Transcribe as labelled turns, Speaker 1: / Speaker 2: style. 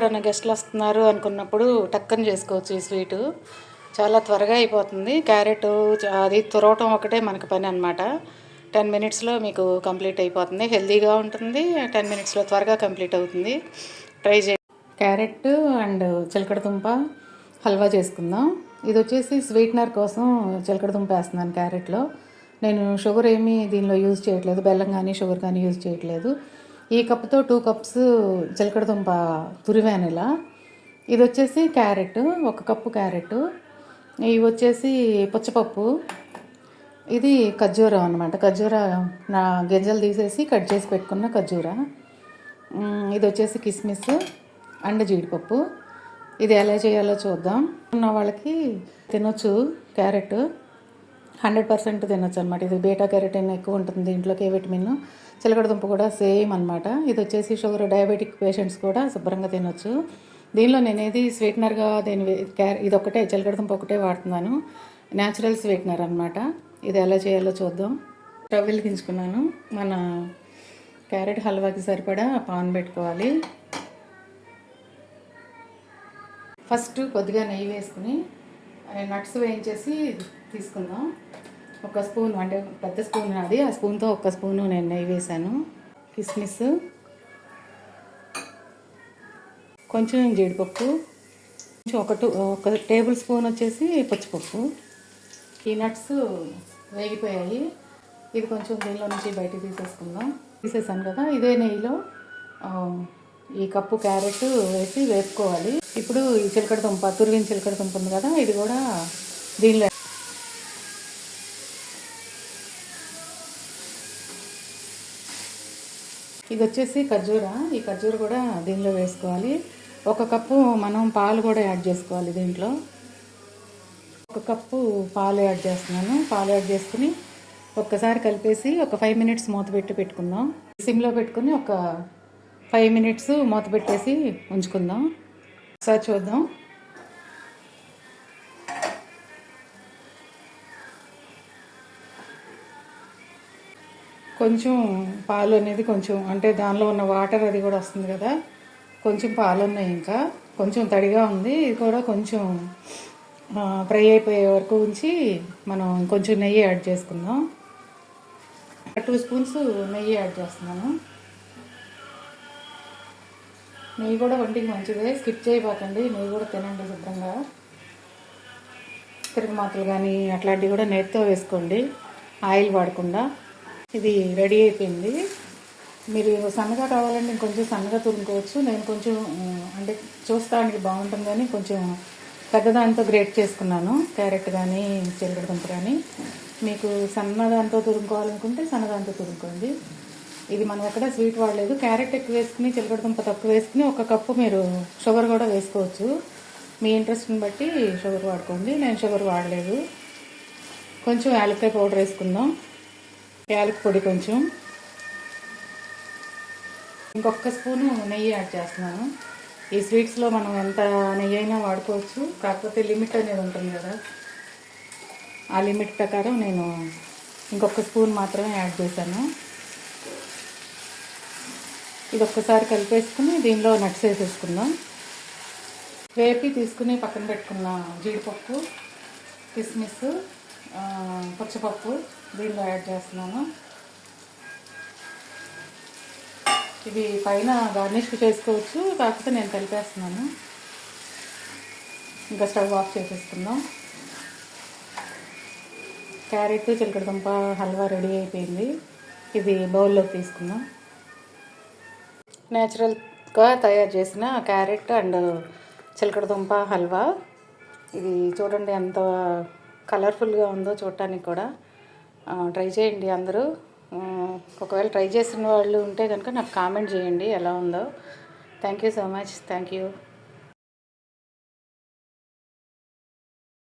Speaker 1: ఎవరైనా గెస్ట్లు వస్తున్నారు అనుకున్నప్పుడు టక్కన్ చేసుకోవచ్చు ఈ స్వీటు. చాలా త్వరగా అయిపోతుంది. క్యారెట్ అది తురవటం ఒకటే మనకు పని అనమాట టెన్ మినిట్స్లో మీకు కంప్లీట్ అయిపోతుంది. హెల్తీగా ఉంటుంది. టెన్ మినిట్స్లో త్వరగా కంప్లీట్ అవుతుంది. ట్రై చే క్యారెట్ అండ్ చిలకడదుంప హల్వా చేసుకుందాం. ఇది వచ్చేసి స్వీట్నర్ కోసం చిలకడదుంప వేస్తున్నాను క్యారెట్లో. నేను షుగర్ ఏమీ దీనిలో యూజ్ చేయట్లేదు. బెల్లం కానీ షుగర్ కానీ యూజ్ చేయట్లేదు. ఈ కప్తో టూ కప్స్ చిలకడదుంప తురివాను ఇలా. ఇది వచ్చేసి క్యారెట్ ఒక కప్పు క్యారెట్. ఇవి వచ్చేసి పుచ్చపప్పు. ఇది ఖర్జూరం అనమాట ఖర్జూర నా గింజలు తీసేసి కట్ చేసి పెట్టుకున్న ఖర్జూర. ఇది వచ్చేసి కిస్మిస్ అండ్ జీడిపప్పు. ఇది ఎలా చేయాలో చూద్దాం. ఉన్న వాళ్ళకి తినొచ్చు క్యారెట్. హండ్రెడ్ పర్సెంట్ తినొచ్చు అనమాట ఇది బీటా కెరటిన్ ఎక్కువ ఉంటుంది దీంట్లో కే విటమిన్. చిలకడదుంప కూడా సేమ్ అనమాట ఇది వచ్చేసి షుగర్ డయాబెటిక్ పేషెంట్స్ కూడా శుభ్రంగా తినొచ్చు. దీనిలో నేను ఏది స్వీట్నర్గా దీని ఇది ఒకటే చిలకడదుంప ఒకటే వాడుతున్నాను. న్యాచురల్ స్వీట్నర్ అనమాట ఇది ఎలా చేయాలో చూద్దాం. స్టవ్ వెలిగించుకున్నాను. మన క్యారెట్ హల్వాకి సరిపడా పాన్ పెట్టుకోవాలి. ఫస్ట్ కొద్దిగా నెయ్యి వేసుకుని నట్స్ వేయించేసి తీసుకుందాం. ఒక స్పూన్ అంటే పెద్ద స్పూన్ అది ఆ స్పూన్తో ఒక స్పూను నేను నెయ్యి వేసాను కిస్మిస్. కొంచెం జీడిపప్పు. కొంచెం ఒక టూ ఒక టేబుల్ స్పూన్ వచ్చేసి పచ్చిపప్పు. ఈ నట్స్ వేగిపోయాయి. ఇది కొంచెం దీనిలో నుంచి బయటకు తీసేసుకుందాం. తీసేసాను కదా ఇదే నెయ్యిలో ఈ కప్పు క్యారెట్ వేసి వేపుకోవాలి. ఇప్పుడు ఈ చిలకడ దుంప తురిగిన చిలకడ దుంప ఉంది కదా ఇది కూడా దీనిలో ఇది వచ్చేసి ఖర్జూర. ఈ ఖర్జూర కూడా దీనిలో వేసుకోవాలి. ఒక కప్పు మనం పాలు కూడా యాడ్ చేసుకోవాలి దీంట్లో. ఒక కప్పు పాలు యాడ్ చేస్తున్నాను. పాలు యాడ్ చేసుకుని ఒక్కసారి కలిపేసి ఒక ఫైవ్ మినిట్స్ మూత పెట్టి పెట్టుకుందాం. సిమ్లో పెట్టుకుని ఒక ఫైవ్ మినిట్స్ మూత పెట్టేసి ఉంచుకుందాం. ఒకసారి చూద్దాం. కొంచెం పాలు అనేది కొంచెం అంటే దానిలో ఉన్న వాటర్ అది కూడా వస్తుంది కదా కొంచెం పాలు ఉన్నాయి ఇంకా. కొంచెం తడిగా ఉంది ఇది కూడా కొంచెం ఫ్రై అయిపోయే వరకు ఉంచి మనం కొంచెం నెయ్యి యాడ్ చేసుకుందాం. టూ స్పూన్స్ నెయ్యి యాడ్ చేస్తున్నాను. నెయ్యి కూడా వంటికి మంచిదే స్కిప్ చేయబాకండి నెయ్యి కూడా తినండి శుభ్రంగా. తిరుగుమాతలు కానీ అట్లాంటివి కూడా నెయ్యితో వేసుకోండి ఆయిల్ వాడకుండా. ఇది రెడీ అయిపోయింది. మీరు సన్నగా కావాలంటే ఇంకొంచెం సన్నగా తురుముకోవచ్చు. నేను కొంచెం అంటే చూస్తానికి బాగుంటుందని కొంచెం పెద్దదాంతో గ్రేట్ చేసుకున్నాను. క్యారెట్ కానీ చిలకడ దుంప కానీ. మీకు సన్నదాంతో తురుముకోవాలనుకుంటే సన్నదాంతో తురుముకోండి. ఇది మనం ఎక్కడ స్వీట్ వాడలేదు. క్యారెట్ ఎక్కువ వేసుకుని చిలకడ దుంప తక్కువ వేసుకుని ఒక కప్పు మీరు షుగర్ కూడా వేసుకోవచ్చు. మీ ఇంట్రెస్ట్ని బట్టి షుగర్ వాడుకోండి. నేను షుగర్ వాడలేదు. కొంచెం యాలక్కాయ పౌడర్ వేసుకుందాం. యాలక్ పొడి కొంచెం. ఇంకొక స్పూను నెయ్యి యాడ్ చేస్తున్నాను. ఈ స్వీట్స్లో మనం ఎంత నెయ్యి అయినా వాడుకోవచ్చు. కాకపోతే లిమిట్ అనేది ఉంటుంది కదా. ఆ లిమిట్ ప్రకారం నేను ఇంకొక స్పూన్ మాత్రమే యాడ్ చేశాను. ఇది ఒక్కసారి కలిపేసుకుని దీనిలో నట్స్ వేసేసుకుందాం. వేపి తీసుకుని పక్కన పెట్టుకున్న జీడిపప్పు కిస్మిస్ పచ్చిపప్పు దీనిలో యాడ్ చేస్తున్నాను. ఇవి పైన గార్నిష్ చేసుకోవచ్చు కాకపోతే నేను కలిపేస్తున్నాను. ఇంకా స్టవ్ ఆఫ్ చేసేసుకుందాం. క్యారెట్ చిలకడదుంప హల్వా రెడీ అయిపోయింది. ఇది బౌల్లో తీసుకుందాం. న్యాచురల్గా తయారు చేసిన క్యారెట్ అండ్ చిలకడదుంప హల్వా. ఇది చూడండి ఎంత కలర్ఫుల్గా ఉందో చూడటానికి కూడా ట్రై చేయండి అందరూ. ఒకవేళ ట్రై చేసిన వాళ్ళు ఉంటే కనుక నాకు కామెంట్ చేయండి ఎలా ఉందో. Thank you so much. Thank you.